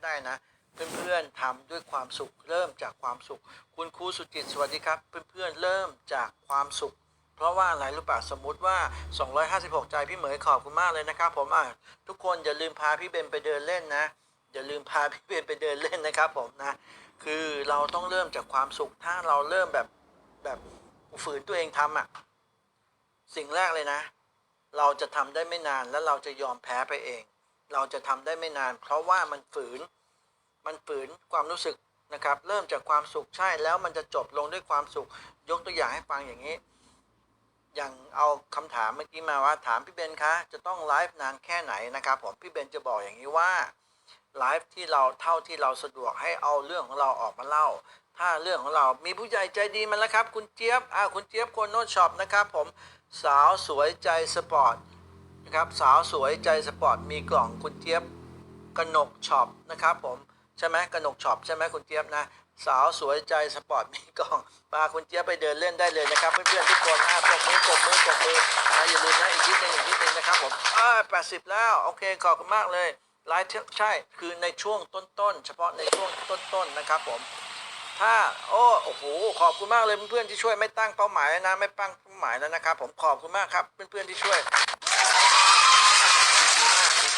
ก็ได้นะ เพื่อนๆทำด้วยความสุขเริ่มจากความสุข คุณครูสุจิตสวัสดีครับ เพื่อนๆเริ่มจากความสุข เพราะว่าอะไรรู้ป่ะสมมุติว่า 256 ใจพี่เหมยขอบคุณมากเลยนะครับ ผมอะทุกคนอย่าลืมพาพี่เบนไปเดินเล่นนะอย่าลืมพาพี่เบนไปเดินเล่นนะครับผมนะคือเราต้องเริ่มจากความสุข ถ้าเราเริ่มแบบแบบฝืนตัวเองทำอะสิ่งแรกเลยนะ เราจะทำได้ไม่นานแล้วเราจะยอมแพ้ไปเอง เราจะทำได้ไม่นาน เพราะว่ามันฝืน มันฝืนความรู้สึกนะครับ เริ่มจากความสุขใช่แล้วมันจะจบลงด้วยความสุข ยกตัวอย่างให้ฟังอย่างนี้ อย่างเอาคำถามเมื่อกี้มาว่าถามพี่เบนคะจะต้องไลฟ์นานแค่ไหนนะครับผมพี่เบนจะบอกอย่างนี้ว่าไลฟ์ที่เราเท่าที่เราสะดวกให้เอาเรื่องของเราออกมาเล่า ถ้าเรื่องของเรามีผู้ใหญ่ใจดีมาแล้วครับ คุณเจี๊ยบอ่าคุณเจี๊ยบคนโนตช็อปนะครับผมสาวสวยใจสปอร์ต นะครับสาวสวยใจสปอร์ตมีกล่องคุณเจี๊ยบกนกช็อปนะครับผมใช่ไหมกนกช็อปใช่ไหมคุณเจี๊ยบนะสาวสวยใจสปอร์ตมีกล่องพาคุณเจี๊ยบไปเดินเล่นได้เลยนะครับเพื่อนๆทุกคนอ่าปรบมือปรบมือปรบมือนะอย่าลืมนะอีกนิดนึงอีกนิดนึงนะครับผมอ่าแปดสิบแล้วโอเคขอบคุณมากเลยไลฟ์ใช่คือในช่วงต้นๆเฉพาะในช่วงต้นๆนะครับผมถ้าโอ้โอ้โหขอบคุณมากเลยเพื่อนๆที่ช่วยไม่ตั้งเป้าหมายนะไม่ตั้งเป้าหมายแล้วนะครับผมขอบคุณมากครับเพื่อนๆที่ช่วย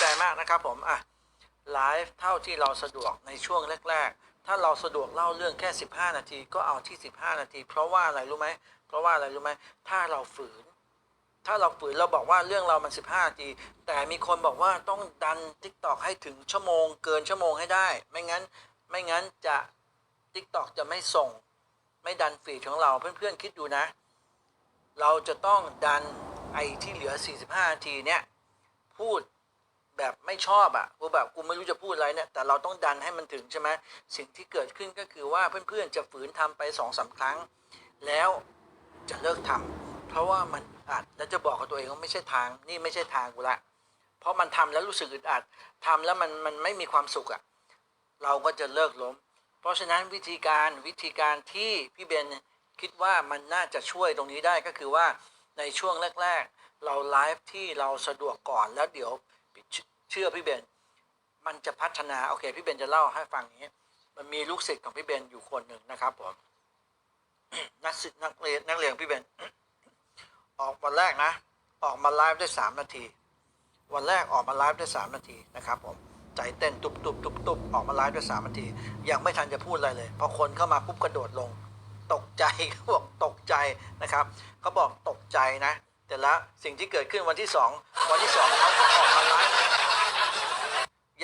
ใจมากนะครับผมอะไลฟ์เท่าที่เราสะดวกในช่วงแรก ๆ ถ้าเราสะดวกเล่าเรื่องแค่ 15 นาทีก็เอาที่ 15 นาที เพราะว่าอะไรรู้ไหมเพราะว่าอะไรรู้ไหมถ้าเราฝืน ถ้าเราฝืนเราบอกว่าเรื่องเรามัน 15 นาที แต่มีคนบอกว่าต้องดัน t ิ k t o k ให้ถึงชั่วโมง เกินชั่วโมงให้ได้ ไม่งั้นไม่งั้นจะ t ิ k t o k จะไม่ส่ง ไม่ดันฟีดของเราเพื่อนๆคิดดูนะ เราจะต้องดันไอ้ที่เหลือ 45 นาทีเนี้ยพูด แบบไม่ชอบอะ่ะกูแบบกูไม่รู้จะพูดอะไรเนี่ย แต่เราต้องดันให้มันถึงใช่ไหมสิ่งที่เกิดขึ้นก็คือว่าเพื่อนๆจะฝืนทำไปสองสามครั้ง แล้วจะเลิกทำเพราะว่ามันอัดแล้วจะบอกกับตัวเองว่าไม่ใช่ทางนี่ไม่ใช่ทางกูละ เพราะมันทำแล้วรู้สึกอึดอัดทำแล้วมันมันไม่มีความสุขอะ่ะเราก็จะเลิกล้ม เพราะฉะนั้นวิธีการวิธีการที่พี่เบนคิดว่ามันน่าจะช่วยตรงนี้ได้ก็คือว่าในช่วงแรก ๆ เราไลฟ์ที่เราสะดวกก่อนแล้วเดี๋ยว เชื่อพี่เบน มันจะพัฒนาโอเคพี่เบนจะเล่าให้ฟังนี้ มันมีลูกศิษย์ของพี่เบนอยู่คนหนึ่งนะครับผมนักศิษย์นักเรียนนักเรียนพี่เบนออกวันแรกนะ ออกมาไลฟ์ได้สามนาที วันแรกออกมาไลฟ์ได้สามนาทีนะครับผมใจเต้นตุบตุบตุบตุบออกมาไลฟ์ได้สามนาที ยังไม่ทันจะพูดอะไรเลยพอคนเข้ามาปุ๊บกระโดดลง ตกใจเขาบอกตกใจนะครับเขาบอกตกใจนะ แต่ละสิ่งที่เกิดขึ้นวันที่สองวันที่สองเขาก็ออกมาไลฟ์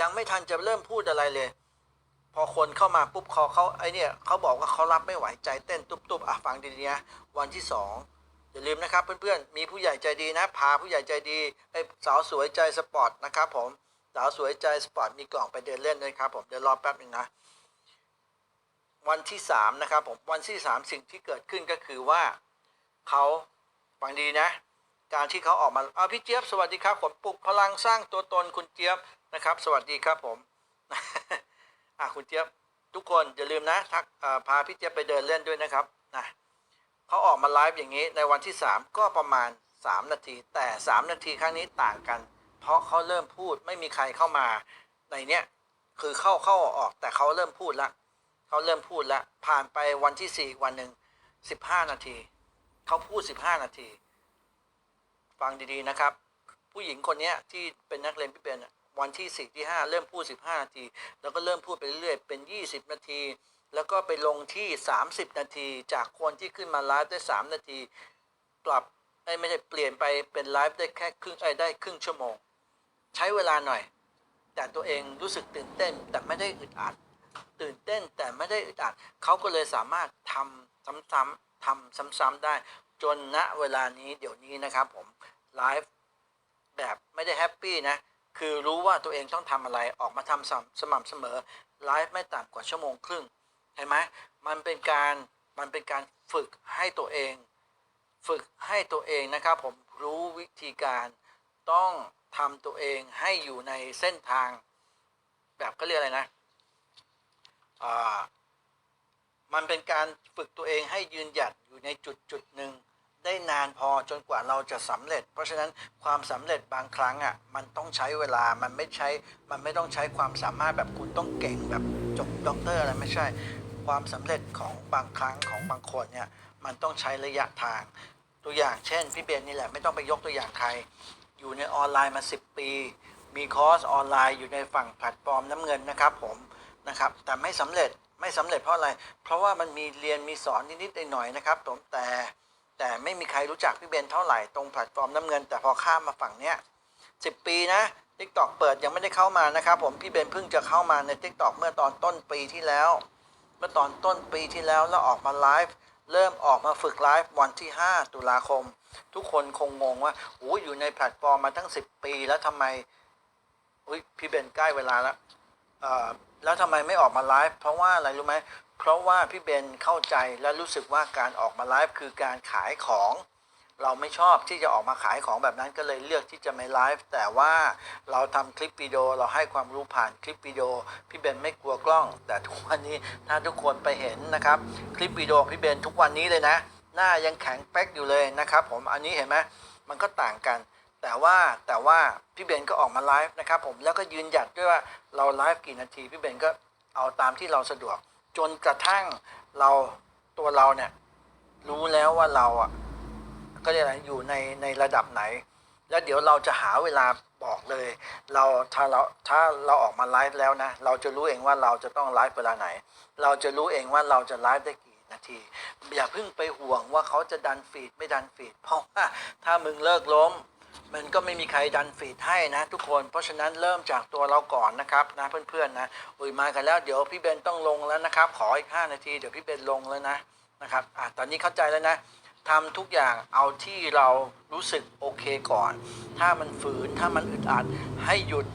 ยังไม่ทันจะเริ่มพูดอะไรเลย พอคนเข้ามาปุ๊บคอเขาไอเนี่ยเขาบอกว่าเขารับไม่ไหวใจเต้นตุบตุบอะฟังดีๆนะวันที่สองอย่าลืมนะครับเพื่อนๆมีผู้ใหญ่ใจดีนะ พาผู้ใหญ่ใจดีไอสาวสวยใจสปอร์ตนะครับผมสาวสวยใจสปอร์ตมีกล่องไปเดินเล่นด้วยครับผมเดี๋ยวรอแป๊บหนึ่งนะวันที่สามนะครับผมวันที่สามสิ่งที่เกิดขึ้นก็คือว่าเขาฟังดีนะ การที่เขาออกมาเอาพี่เจี๊ยบสวัสดีครับผมปลุกพลังสร้างตัวตนคุณเจี๊ยบนะครับ สวัสดีครับผมอะคุณเจี๊ยบทุกคนอย่าลืมนะทักพาพี่เจี๊ยบไปเดินเล่นด้วยนะครับนะเขาออกมาไลฟ์อย่างนี้ในวันที่ 3 ก็ประมาณ 3 นาที แต่ 3 นาทีครั้งนี้ต่างกัน เพราะเขาเริ่มพูดไม่มีใครเข้ามาในเนี้ยคือเข้าเข้าออกออกแต่เขาเริ่มพูดละเขาเริ่มพูดละผ่านไปวันที่ 4 วันหนึ่ง15 นาที เขาพูด 15 นาที ฟังดีๆนะครับ ผู้หญิงคนนี้ที่เป็นนักเรียนพี่เป็นวันที่4ที่5เริ่มพูด15นาที แล้วก็เริ่มพูดไปเรื่อยๆเป็น20นาที แล้วก็ไปลงที่ 30 นาที จากคนที่ขึ้นมาไลฟ์ได้3นาทีปรับไม่ใช่เปลี่ยนไปเป็นไลฟ์ได้แค่ครึ่งไอ้ยได้ครึ่งชั่วโมง ใช้เวลาหน่อย แต่ตัวเองรู้สึกตื่นเต้นแต่ไม่ได้อึดอัด ตื่นเต้นแต่ไม่ได้อึดอัดเขาก็เลยสามารถทำซ้ำๆทำซ้ำๆได้ จนณเวลานี้เดี๋ยวนี้นะครับผม ไลฟ์แบบไม่ได้แฮปปี้นะ คือรู้ว่าตัวเองต้องทำอะไรออกมาทำสม่ำสมำเสมอไลฟ์ไม่ต่ำกว่าชั่วโมงครึ่ง เห็นไหมมันเป็นการมันเป็นการฝึกให้ตัวเอง ฝึกให้ตัวเองนะครับ ผมรู้วิธีการต้องทำตัวเองให้อยู่ในเส้นทาง แบบก็เรียกอะไรนะอ่ามันเป็นการฝึกตัวเองให้ยืนหยัดอยู่ในจุดจุดหนึ่ง ได้นานพอจนกว่าเราจะสำเร็จ เพราะฉะนั้นความสำเร็จบางครั้งอะมันต้องใช้เวลามันไม่ใช้มันไม่ต้องใช้ความสามารถแบบคุณต้องเก่งแบบจบด็อกเตอร์อะไรไม่ใช่ ความสำเร็จของบางครั้งของบางคนเนี่ยมันต้องใช้ระยะทาง ตัวอย่างเช่นพี่เบนนี่แหละไม่ต้องไปยกตัวอย่างใคร อยู่ในออนไลน์มา 10 ปี มีคอร์สออนไลน์อยู่ในฝั่งแพลตฟอร์มน้ำเงินนะครับผมนะครับแต่ไม่สำเร็จไม่สำเร็จเพราะอะไร เพราะว่ามันมีเรียนมีสอนนิดๆหน่อยๆนะครับผมแต่ แต่ไม่มีใครรู้จักพี่เบนเท่าไหร่ตรงแพลตฟอร์มน้ำเงิน แต่พอข้ามมาฝั่งเนี้ยสิปีนะทิกตอกเปิดยังไม่ได้เข้ามานะครับผมพี่เบนเพิ่งจะเข้ามาในทิกตอกเมื่อตอนต้นปีที่แล้ว เมื่อตอนต้นปีที่แล้วแล้วออกมาไลฟ์เริ่มออกมาฝึกไลฟ์วันที่ 5 ตุลาคม ทุกคนคงงงว่าโอ้ยอยู่ในแพลตฟอร์มมาตั้ง 10 ปีแล้วทำไมอุ้ยพี่เบนใกล้เวลาแล้วแล้วทำไมไม่ออกมาไลฟ์เพราะว่าอะไรรู้ไหม เพราะว่าพี่เบนเข้าใจและรู้สึกว่าการออกมาไลฟ์คือการขายของ เราไม่ชอบที่จะออกมาขายของแบบนั้นก็เลยเลือกที่จะไม่ไลฟ์แต่ว่าเราทำคลิปวิดีโอเราให้ความรู้ผ่านคลิปวิดีโอพี่เบนไม่กลัวกล้อง แต่ทุกวันนี้ถ้าทุกคนไปเห็นนะครับ คลิปวิดีโอพี่เบนทุกวันนี้เลยนะ หน้ายังแข็งเป๊กอยู่เลยนะครับ ผมอันนี้เห็นไหมมันก็ต่างกันแต่ว่าแต่ว่าพี่เบนก็ออกมาไลฟ์นะครับผมแล้วก็ยืนหยัดด้วยว่าเราไลฟ์กี่นาทีพี่เบนก็เอาตามที่เราสะดวก จนกระทั่งเราตัวเราเนี่ยรู้แล้วว่าเราอะก็เรียกอะไรอยู่ในในระดับไหน แล้วเดี๋ยวเราจะหาเวลาบอกเลย เราถ้าเราถ้าเราออกมาไลฟ์แล้วนะ เราจะรู้เองว่าเราจะต้องไลฟ์เวลาไหน เราจะรู้เองว่าเราจะไลฟ์ได้กี่นาที อย่าเพิ่งไปห่วงว่าเขาจะดันฟีดไม่ดันฟีดเพราะว่าถ้ามึงเลิกล้ม มันก็ไม่มีใครดันฟีดให้นะทุกคน เพราะฉะนั้นเริ่มจากตัวเราก่อนนะครับนะเพื่อนๆนะอุ้ยมากันแล้วเดี๋ยวพี่เบนต้องลงแล้วนะครับ ขออีก 5 นาทีเดี๋ยวพี่เบนลงแล้วนะนะครับอะตอนนี้เข้าใจแล้วนะทำทุกอย่างเอาที่เรารู้สึกโอเคก่อน ถ้ามันฝืนถ้ามันอึดอัดให้หยุด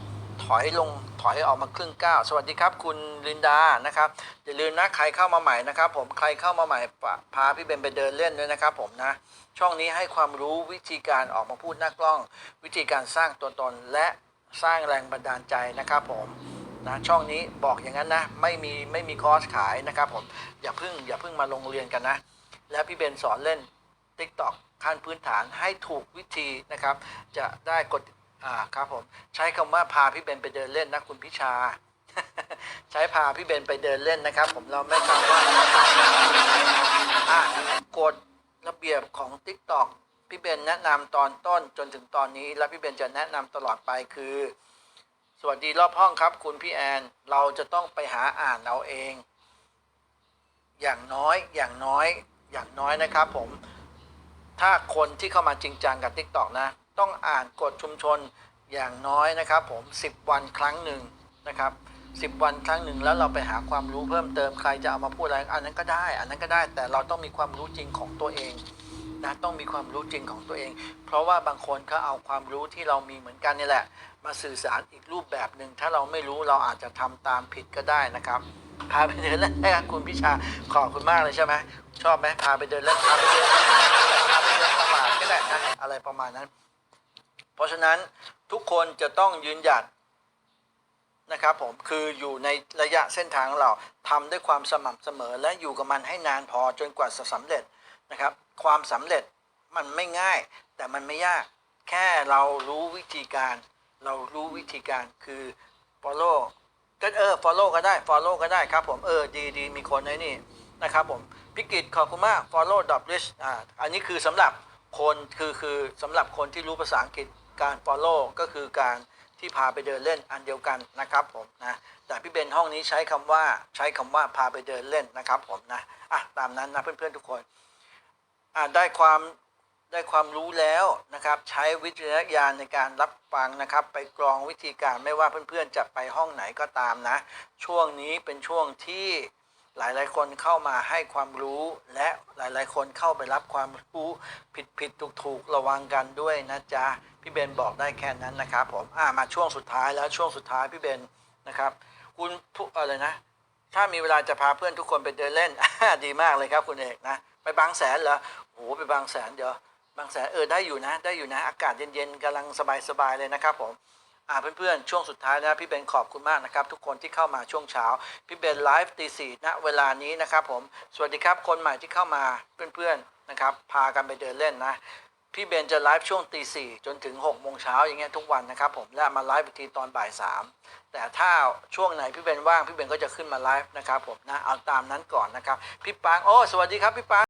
ถอยลงถอยออกมาครึ่งก้าวสวัสดีครับ คุณลินดานะครับอย่าลืมนะใครเข้ามาใหม่นะครับ ผมใครเข้ามาใหม่ฝาพาพี่เบนไปเดินเล่นด้วยนะครับ ผมนะ ช่องนี้ให้ความรู้วิธีการออกมาพูดหน้ากล้อง วิธีการสร้างตัวตนและสร้างแรงบันดาลใจนะครับ ผมนะช่องนี้บอกอย่างนั้นนะไม่มีไม่มีคอร์สขายนะครับ ผมอย่าเพิ่งอย่าเพิ่งมาลงเรียนกันนะ แล้วพี่เบนสอนเล่น TikTok ขั้นพื้นฐานให้ถูกวิธีนะครับ จะได้กด อ่าครับผมใช้คำว่าพาพี่เบนไปเดินเล่นนะคุณพิชา ใช้พาพี่เบนไปเดินเล่นนะครับ ผมเราไม่คำว่าอะกฎระเบียบของ TikTok พี่เบนแนะนำตอนต้นจนถึงตอนนี้ และพี่เบนจะแนะนำตลอดไปคือ สวัสดีรอบห้องครับ คุณพี่แอน เราจะต้องไปหาอ่านเอาเอง อย่างน้อยอย่างน้อย อย่างน้อยนะครับ ผม ถ้าคนที่เข้ามาจริงจังกับ TikTok นะ ต้องอ่านกฎชุมชนอย่างน้อยนะครับ ผม 10 วันครั้งหนึ่งนะครับ10 วันครั้งหนึ่งแล้วเราไปหาความรู้เพิ่มเติมใครจะเอามาพูดอะไรอันนั้นก็ได้ อันนั้นก็ได้แต่เราต้องมีความรู้จริงของตัวเองนะต้องมีความรู้จริงของตัวเอง เพราะว่าบางคนเขาเอาความรู้ที่เรามีเหมือนกันนี่แหละ มาสื่อสารอีกรูปแบบหนึ่งถ้าเราไม่รู้เราอาจจะทำตามผิดก็ได้นะครับ พาไปเดินเล่นนะครับคุณพิชาขอบคุณมากเลยใช่ไหมชอบไหมพาไปเดินเล่นพาไปเดินพาไปเดินตลาดก็ได้นะอะไรประมาณนั้น เพราะฉะนั้นทุกคนจะต้องยืนหยัดนะครับผมคืออยู่ในระยะเส้นทางของเราทำด้วยความสม่ำเสมอ และอยู่กับมันให้นานพอจนกว่าจะสำเร็จนะครับ ความสำเร็จมันไม่ง่าย แต่มันไม่ยาก แค่เรารู้วิธีการ เรารู้วิธีการคือ follow ก็เออ follow ก็ได้ follow ก็ได้ครับผมเออดีดีมีคนในนี่นะครับผมพิกิตขอบคุณมาก follow dot list อ่าอันนี้คือสำหรับคนคือคือสำหรับคนที่รู้ภาษาอังกฤษ การ follow ก็คือการที่พาไปเดินเล่นอันเดียวกันนะครับผมนะแต่พี่เบนห้องนี้ใช้คำว่าใช้คำว่าพาไปเดินเล่นนะครับผมนะอะตามนั้นนะเพื่อนๆทุกคนอ่าได้ความได้ความรู้แล้วนะครับ ใช้วิจารณญาณในการรับฟังนะครับ ไปกรองวิธีการไม่ว่าเพื่อนๆจะไปห้องไหนก็ตามนะ ช่วงนี้เป็นช่วงที่ หลายๆ คนเข้ามาให้ความรู้และหลายๆ คนเข้าไปรับความรู้ผิดผิดถูกถูกระวังกันด้วยนะจ๊ะพี่เบนบอกได้แค่นั้นนะครับผมอ่ามาช่วงสุดท้ายแล้วช่วงสุดท้ายพี่เบนนะครับ คุณผู้อะไรนะ ถ้ามีเวลาจะพาเพื่อนทุกคนไปเดินเล่นดีมากเลยครับคุณเอกนะไปบางแสนเหรอโอ้โหไปบางแสนเดี๋ยวบางแสนเออได้อยู่นะ ได้อยู่นะ อากาศเย็นๆกำลังสบายๆเลยนะครับผม อ่าเพื่อนๆ ช่วงสุดท้ายนะพี่เบนขอบคุณมากนะครับทุกคนที่เข้ามาช่วงเช้า พี่เบนไลฟ์ตีสี่ณเวลานี้นะครับผมสวัสดีครับคนใหม่ที่เข้ามาเพื่อนๆนะครับพากันไปเดินเล่นนะพี่เบนจะไลฟ์ช่วงตีสี่จนถึงหกโมงเช้าอย่างเงี้ยทุกวันนะครับผมและมาไลฟ์อีกทีตอนบ่ายสามแต่ถ้าช่วงไหนพี่เบนว่างพี่เบนก็จะขึ้นมาไลฟ์นะครับผมนะเอาตามนั้นก่อนนะครับพี่ปางโอ้สวัสดีครับพี่ปาง